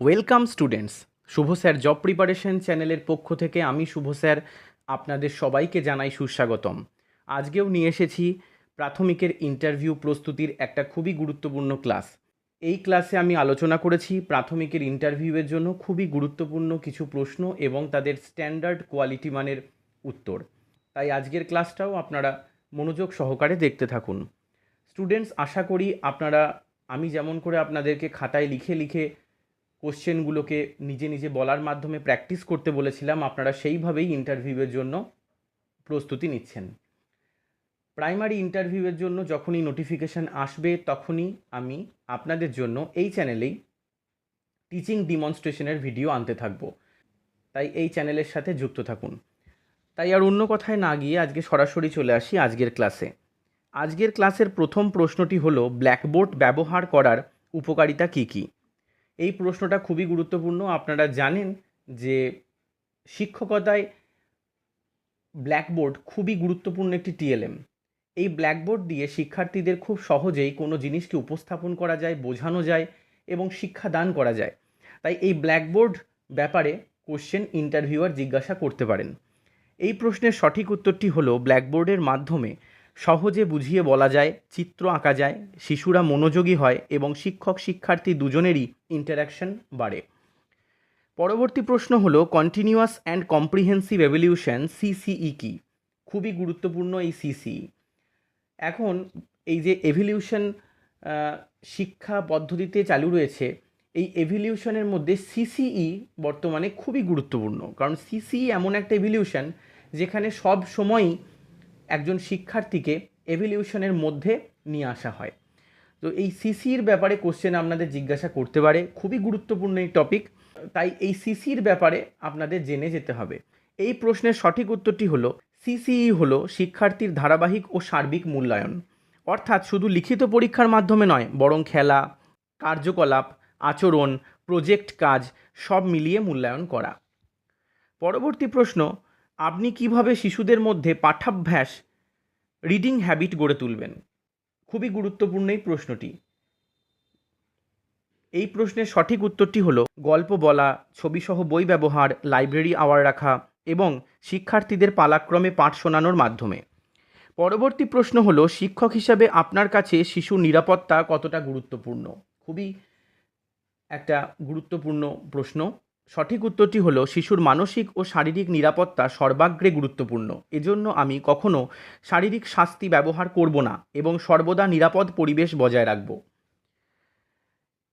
Welcome students Shubho sir job preparation চ্যানেলের পক্ষ থেকে আমি শুভ স্যার আপনাদের সবাইকে জানাই সুস্বাগতম। আজকেও নিয়ে এসেছি প্রাথমিকের ইন্টারভিউ প্রস্তুতির একটা খুবই গুরুত্বপূর্ণ ক্লাস এই ক্লাসে আমি আলোচনা করেছি প্রাথমিকের ইন্টারভিউয়ের জন্য খুবই গুরুত্বপূর্ণ কিছু প্রশ্ন এবং তাদের স্ট্যান্ডার্ড কোয়ালিটি মানের উত্তর। তাই আজকের ক্লাসটাও আপনারা মনোযোগ সহকারে দেখতে থাকুন। স্টুডেন্টস আশা করি আপনারা, আমি যেমন করে আপনাদেরকে খাতায় লিখে লিখে কোশ্চেনগুলোকে নিজে নিজে বলার মাধ্যমে প্র্যাকটিস করতে বলেছিলাম, আপনারা সেইভাবেই ইন্টারভিউয়ের জন্য প্রস্তুতি নিচ্ছেন। প্রাইমারি ইন্টারভিউয়ের জন্য যখনই নোটিফিকেশান আসবে তখনই আমি আপনাদের জন্য এই চ্যানেলেই টিচিং ডিমনস্ট্রেশনের ভিডিও আনতে থাকব। তাই এই চ্যানেলের সাথে যুক্ত থাকুন। তাই আর অন্য কথায় না গিয়ে আজকে সরাসরি চলে আসি আজকের ক্লাসে। আজকের ক্লাসের প্রথম প্রশ্নটি হলো, ব্ল্যাকবোর্ড ব্যবহার করার উপকারিতা কী কী? এই প্রশ্নটা খুবই গুরুত্বপূর্ণ। আপনারা জানেন যে শিক্ষকতায় ব্ল্যাকবোর্ড খুবই গুরুত্বপূর্ণ একটি টিএলএম এই ব্ল্যাকবোর্ড দিয়ে শিক্ষার্থীদের খুব সহজেই কোনো জিনিসকে উপস্থাপন করা যায়, বোঝানো যায় এবং শিক্ষাদান করা যায়। তাই এই ব্ল্যাকবোর্ড ব্যাপারে কোশ্চেন ইন্টারভিউয়ার জিজ্ঞাসা করতে পারেন। এই প্রশ্নের সঠিক উত্তরটি হলো, ব্ল্যাকবোর্ডের মাধ্যমে সহজে বুঝিয়ে বলা যায়, চিত্র আঁকা যায়, শিশুরা মনোযোগী হয় এবং শিক্ষক শিক্ষার্থী দুজনেরই ইন্টারাকশন বাড়ে। পরবর্তী প্রশ্ন হলো continuous and comprehensive evaluation CCE কি? খুবই গুরুত্বপূর্ণ এই সিসিই এখন এই যে এভিলিউশন শিক্ষা পদ্ধতিতে চালু রয়েছে, এই এভিলিউশনের মধ্যে সিসিই বর্তমানে খুবই গুরুত্বপূর্ণ। কারণ সিসিই এমন একটা এভিলিউশন যেখানে সব সময়ই একজন শিক্ষার্থীকে এভিলিউশনের মধ্যে নিয়ে আসা হয়। তো এই সিসির ব্যাপারে কোশ্চেন আপনাদের জিজ্ঞাসা করতে পারে, খুবই গুরুত্বপূর্ণ এই টপিক তাই এই সিসির ব্যাপারে আপনাদের জেনে যেতে হবে। এই প্রশ্নের সঠিক উত্তরটি হলো সিসিই হলো শিক্ষার্থীর ধারাবাহিক ও সার্বিক মূল্যায়ন। অর্থাৎ শুধু লিখিত পরীক্ষার মাধ্যমে নয়, বরং খেলা, কার্যকলাপ, আচরণ প্রজেক্ট কাজ সব মিলিয়ে মূল্যায়ন করা। পরবর্তী প্রশ্ন আপনি কীভাবে শিশুদের মধ্যে পাঠাভ্যাস রিডিং হ্যাবিট গড়ে তুলবেন? খুবই গুরুত্বপূর্ণ এই প্রশ্নটি। এই প্রশ্নের সঠিক উত্তরটি হলো গল্প বলা, ছবিসহ বই ব্যবহার লাইব্রেরি আওয়ার রাখা এবং শিক্ষার্থীদের পালাক্রমে পাঠ শোনানোর মাধ্যমে। পরবর্তী প্রশ্ন হলো শিক্ষক হিসাবে আপনার কাছে শিশুর নিরাপত্তা কতটা গুরুত্বপূর্ণ? খুবই একটা গুরুত্বপূর্ণ প্রশ্ন। সঠিক উত্তরটি হলো, শিশুর মানসিক ও শারীরিক নিরাপত্তা সর্বাগ্রে গুরুত্বপূর্ণ। এজন্য আমি কখনো শারীরিক শাস্তি ব্যবহার করব না এবং সর্বদা নিরাপদ পরিবেশ বজায় রাখব।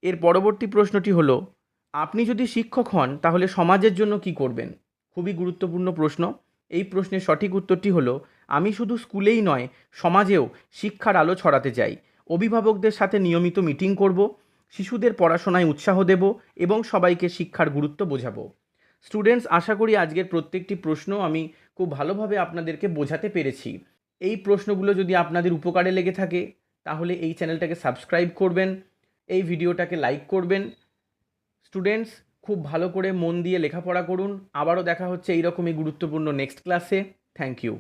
এর পরবর্তী প্রশ্নটি হলো, আপনি যদি শিক্ষক হন, তাহলে সমাজের জন্য কি করবেন? খুবই গুরুত্বপূর্ণ প্রশ্ন। এই প্রশ্নের সঠিক উত্তরটি হলো, আমি শুধু স্কুলেই নয়, সমাজেও শিক্ষার আলো ছড়াতে চাই। অভিভাবকদের সাথে নিয়মিত মিটিং করব শিশুদের পড়াশোনায় উৎসাহ দেব এবং সবাইকে শিক্ষার গুরুত্ব বোঝাবো। স্টুডেন্টস, আশা করি আজকের প্রত্যেকটি প্রশ্ন আমি খুব ভালোভাবে আপনাদেরকে বোঝাতে পেরেছি। এই প্রশ্নগুলো যদি আপনাদের উপকারে লেগে থাকে, তাহলে এই চ্যানেলটাকে সাবস্ক্রাইব করবেন, এই ভিডিওটাকে লাইক করবেন। স্টুডেন্টস, খুব ভালো করে মন দিয়ে লেখাপড়া করুন। আবারও দেখা হচ্ছে এইরকমই গুরুত্বপূর্ণ নেক্সট ক্লাসে। Thank you.